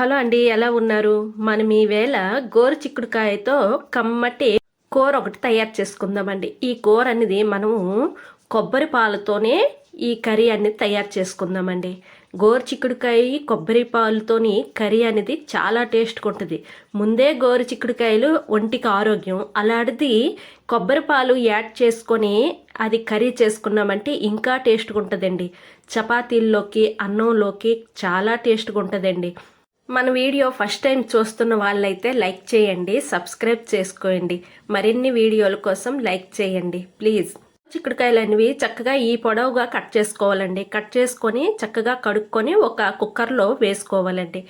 Hello అండి ఎలా ఉన్నారు? మనం ఈవేళ గోరు చిక్కుడుకాయతో కమ్మటి కూర ఒకటి తయారు చేసుకుందామండి. ఈ కూర అనేది మనము కొబ్బరి పాలతోనే ఈ కర్రీ అనేది తయారు చేసుకుందామండి. గోరు చిక్కుడుకాయ కొబ్బరి పాలతోని కర్రీ అనేది చాలా టేస్ట్గా ఉంటుంది. ముందే గోరు చిక్కుడుకాయలు ఒంటికి ఆరోగ్యం అలాంటిది కొబ్బరి పాలు యాడ్ చేసుకొని అది కర్రీ చేసుకున్నామంటే ఇంకా టేస్ట్గా ఉంటుందండి. చపాతీల్లోకి అన్నంలోకి చాలా టేస్ట్గా ఉంటుందండి. మన వీడియో ఫస్ట్ టైం చూస్తున్న వాళ్ళైతే లైక్ చేయండి సబ్స్క్రైబ్ చేసుకోండి. మరిన్ని వీడియోల కోసం లైక్ చేయండి ప్లీజ్. చిక్కుడుకాయలు అనేవి చక్కగా ఈ పొడవుగా కట్ చేసుకోవాలండి. కట్ చేసుకొని చక్కగా కడుక్కొని ఒక కుక్కర్లో వేసుకోవాలండి.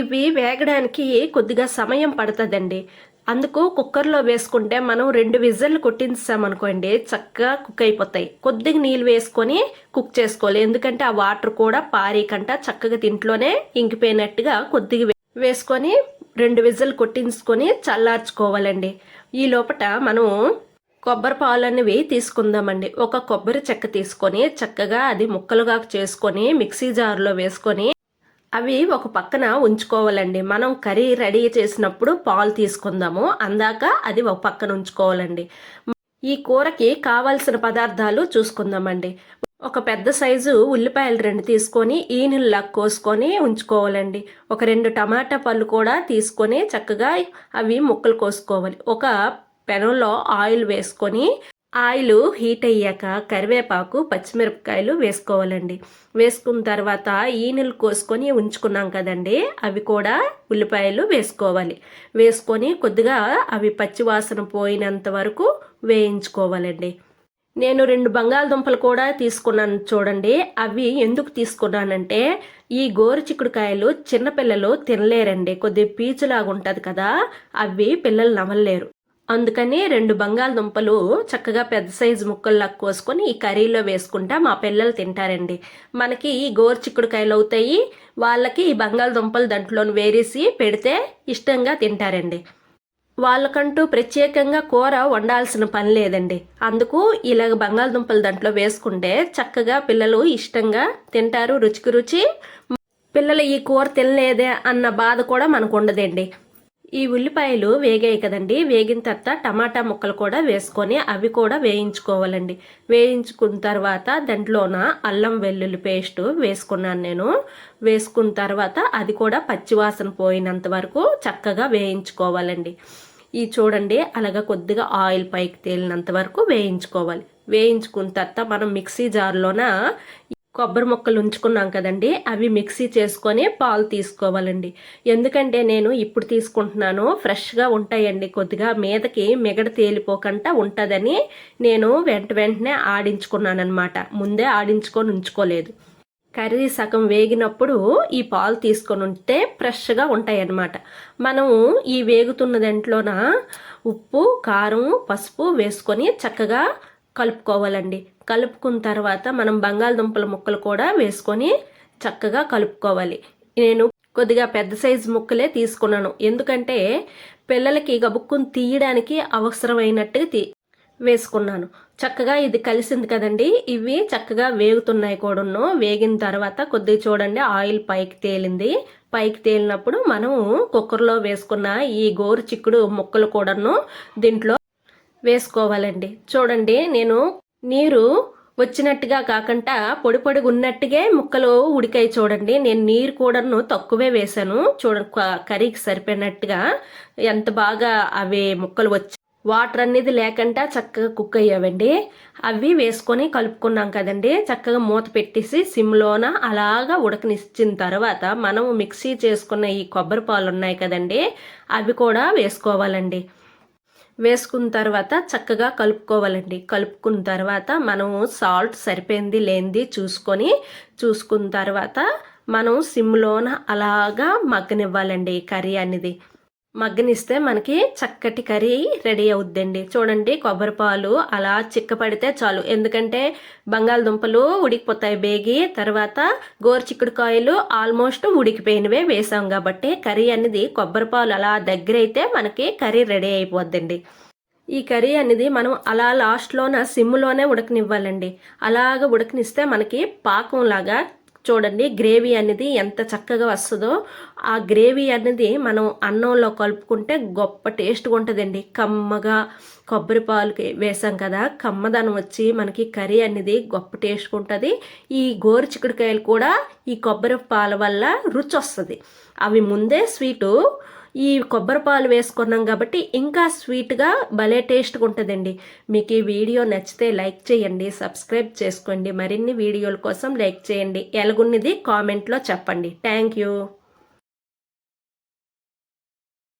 ఇవి వేగడానికి కొద్దిగా సమయం పడుతుందండి. అందుకు కుక్కర్లో వేసుకుంటే మనం రెండు విజిల్లు కొట్టించామనుకోండి చక్కగా కుక్ అయిపోతాయి. కొద్దిగా నీళ్ళు వేసుకొని కుక్ చేసుకోవాలి. ఎందుకంటే ఆ వాటర్ కూడా పారీకంట చక్కగా దీంట్లోనే ఇంకిపోయినట్టుగా కొద్దిగా వేసుకొని రెండు విజిల్ కొట్టించుకొని చల్లార్చుకోవాలండి. ఈ లోపల మనం కొబ్బరి పాలు అనేవి తీసుకుందామండి. ఒక కొబ్బరి చెక్క తీసుకొని చక్కగా అది ముక్కలుగా చేసుకొని మిక్సీ జార్లో వేసుకొని అవి ఒక పక్కన ఉంచుకోవాలండి. మనం కర్రీ రెడీ చేసినప్పుడు పాలు తీసుకుందాము. అందాక అది ఒక పక్కన ఉంచుకోవాలండి. ఈ కూరకి కావాల్సిన పదార్థాలు చూసుకుందామండి. ఒక పెద్ద సైజు ఉల్లిపాయలు రెండు తీసుకొని ఈనుల్లా కోసుకొని ఉంచుకోవాలండి. ఒక రెండు టమాటా పళ్ళు కూడా తీసుకొని చక్కగా అవి ముక్కలు కోసుకోవాలి. ఒక పెనంలో ఆయిల్ వేసుకొని ఆయిల్ హీట్ అయ్యాక కరివేపాకు పచ్చిమిరపకాయలు వేసుకోవాలండి. వేసుకున్న తర్వాత ఈనెలు కోసుకొని ఉంచుకున్నాం కదండి అవి కూడా ఉల్లిపాయలు వేసుకోవాలి. వేసుకొని కొద్దిగా అవి పచ్చివాసన పోయినంత వరకు వేయించుకోవాలండి. నేను రెండు బంగాళదుంపలు కూడా తీసుకున్నాను చూడండి అవి ఎందుకు తీసుకున్నానంటే ఈ గోరు చిక్కుడుకాయలు చిన్నపిల్లలు తినలేరండి. కొద్ది పీచులాగా ఉంటుంది కదా అవి పిల్లలు నమలలేరు. అందుకని రెండు బంగాళదుంపలు చక్కగా పెద్ద సైజు ముక్కల్లా కోసుకొని ఈ కర్రీలో వేసుకుంటా మా పిల్లలు తింటారండి. మనకి ఈ గోరు చిక్కుడుకాయలు అవుతాయి. వాళ్ళకి ఈ బంగాళదుంపలు దాంట్లో వేరేసి పెడితే ఇష్టంగా తింటారండి. వాళ్ళకంటూ ప్రత్యేకంగా కూర వండాల్సిన పని లేదండి. అందుకు ఇలాగ బంగాళదుంపలు దాంట్లో వేసుకుంటే చక్కగా పిల్లలు ఇష్టంగా తింటారు రుచికి రుచి. పిల్లలు ఈ కూర తినలేదే అన్న బాధ కూడా మనకు ఉండదండి. ఈ ఉల్లిపాయలు వేగాయి కదండి. వేగిన తర్వాత టమాటా ముక్కలు కూడా వేసుకొని అవి కూడా వేయించుకోవాలండి. వేయించుకున్న తర్వాత దాంట్లోన అల్లం వెల్లుల్లి పేస్ట్ వేసుకున్నాను నేను. వేసుకున్న తర్వాత అది కూడా పచ్చివాసన పోయినంత వరకు చక్కగా వేయించుకోవాలండి. ఈ చూడండి అలాగా కొద్దిగా ఆయిల్ పైకి తేలినంత వరకు వేయించుకోవాలి. వేయించుకున్న తర్వాత మనం మిక్సీ జార్లోన కొబ్బరి ముక్కలు ఉంచుకున్నాం కదండి అవి మిక్సీ చేసుకొని పాలు తీసుకోవాలండి. ఎందుకంటే నేను ఇప్పుడు తీసుకుంటున్నాను ఫ్రెష్గా ఉంటాయండి కొద్దిగా మీదకి మిగడ తేలిపోకుండా ఉంటుందని నేను వెంట వెంటనే ఆడించుకున్నానమాట ముందే ఆడించుకొని ఉంచుకోలేదు. కర్రీ సగం వేగినప్పుడు ఈ పాలు తీసుకొని ఉంటే ఫ్రెష్గా ఉంటాయి అన్నమాట మనము ఈ వేగుతున్న దాంట్లోన ఉప్పు కారం పసుపు వేసుకొని చక్కగా కలుపుకోవాలండి. కలుపుకున్న తర్వాత మనం బంగాళదుంపల ముక్కలు కూడా వేసుకొని చక్కగా కలుపుకోవాలి. నేను కొద్దిగా పెద్ద సైజు ముక్కలే తీసుకున్నాను. ఎందుకంటే పిల్లలకి గబుక్కుని తీయడానికి అవసరమైనట్టుగా తీ వేసుకున్నాను. చక్కగా ఇది కలిసింది కదండి. ఇవి చక్కగా వేగుతున్నాయి కూడాను. వేగిన తర్వాత కొద్దిగా చూడండి ఆయిల్ పైకి తేలింది. పైకి తేలినప్పుడు మనము కుక్కర్లో వేసుకున్న ఈ గోరు చిక్కుడు ముక్కలు కూడాను దీంట్లో వేసుకోవాలండి. చూడండి నేను నీరు వచ్చినట్టుగా కాకుండా పొడి పొడిగా ఉన్నట్టుగా ముక్కలు ఉడికాయి చూడండి. నేను నీరు కూడాను తక్కువే వేశాను. చూడండి కర్రీకి సరిపోయినట్టుగా ఎంత బాగా అవి ముక్కలు వచ్చి వాటర్ అనేది లేకుండా చక్కగా కుక్ అయ్యావండి. అవి వేసుకొని కలుపుకున్నాం కదండి. చక్కగా మూత పెట్టేసి సిమ్లోన అలాగా ఉడకనిచ్చిన తర్వాత మనం మిక్సీ చేసుకున్న ఈ కొబ్బరి పాలు ఉన్నాయి కదండి అవి కూడా వేసుకోవాలండి. వేసుకున్న తర్వాత చక్కగా కలుపుకోవాలండి. కలుపుకున్న తర్వాత మనము సాల్ట్ సరిపోయింది లేనిది చూసుకొని చూసుకున్న తర్వాత మనం సిమ్లోన అలాగా మగ్గనివ్వాలండి కర్రీ అనేది. మగ్గనిస్తే మనకి చక్కటి కర్రీ రెడీ అవుద్దండి. చూడండి కొబ్బరి పాలు అలా చిక్కపడితే చాలు. ఎందుకంటే బంగాళదుంపలు ఉడికిపోతాయి బేగి తర్వాత గోరుచిక్కుడుకాయలు ఆల్మోస్ట్ ఉడికిపోయినవే వేసాం కాబట్టి కర్రీ అనేది కొబ్బరి పాలు అలా దగ్గర అయితే మనకి కర్రీ రెడీ అయిపోద్దండి. ఈ కర్రీ అనేది మనం అలా లాస్ట్లోన సిమ్లోనే ఉడకనివ్వాలండి. అలాగ ఉడకనిస్తే మనకి పాకంలాగా చూడండి గ్రేవీ అనేది ఎంత చక్కగా వస్తుందో ఆ గ్రేవీ అనేది మనం అన్నంలో కలుపుకుంటే గొప్ప టేస్ట్గా ఉంటుందండి. కమ్మగా కొబ్బరి పాలు వేసాం కదా కమ్మదనం వచ్చి మనకి కర్రీ అనేది గొప్ప టేస్ట్గా ఉంటుంది. ఈ గోరు చిక్కుడుకాయలు కూడా ఈ కొబ్బరి పాల వల్ల రుచి వస్తుంది. అవి ముందే స్వీటు ఈ కొబ్బరి పాలు వేసుకున్నాం కాబట్టి ఇంకా స్వీట్గా భలే టేస్ట్గా ఉంటుందండి. మీకు ఈ వీడియో నచ్చితే లైక్ చేయండి సబ్స్క్రైబ్ చేసుకోండి. మరిన్ని వీడియోల కోసం లైక్ చేయండి. ఎలాగున్నది? కామెంట్లో చెప్పండి. Thank you